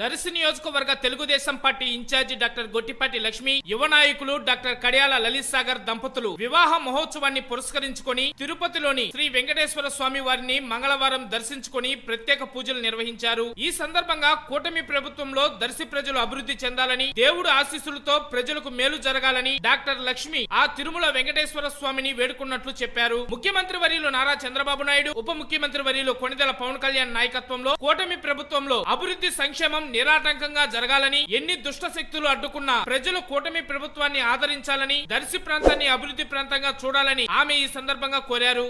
దర్శి నియోజకవర్గ Telugu Desam party in charge doctor Gottipati Lakshmi యువ నాయకులు డాక్టర్ కడియాల లలిత్ సాగర్ దంపతులు వివాహ మహోత్సవాన్ని పురస్కరించుకొని తిరుపతిలోని శ్రీ వెంకటేశ్వర స్వామి వారిని మంగళవారం దర్శించుకొని ప్రత్యేక పూజలు నిర్వహించారు. ఈ సందర్భంగా కూటమి ప్రభుత్వంలో దర్శి ప్రజలు అభివృద్ధి చెందాలని దేవుడు ఆశీస్సులతో ప్రజలకు మేలు జరగాలని డాక్టర్ లక్ష్మి ఆ తిరుమల వెంకటేశ్వర స్వామిని వేడుకున్నట్లు చెప్పారు. ముఖ్యమంత్రి వర్యులు నారా చంద్రబాబు నాయుడు ఉప ముఖ్యమంత్రి వర్యులు కొణిదెల పవన్ కళ్యాణ్ నాయకత్వంలో కూటమి ప్రభుత్వంలో అభివృద్ధి సంక్షేమం నిరాటంకంగా జరగాలని ఎన్ని దుష్ట శక్తులు అడ్డుకున్నా ప్రజలు కూటమి ప్రభుత్వాన్ని ఆదరించాలని దర్శి ప్రాంతాన్ని అభివృద్ధి ప్రాంతంగా చూడాలని ఆమె ఈ సందర్భంగా కోరారు.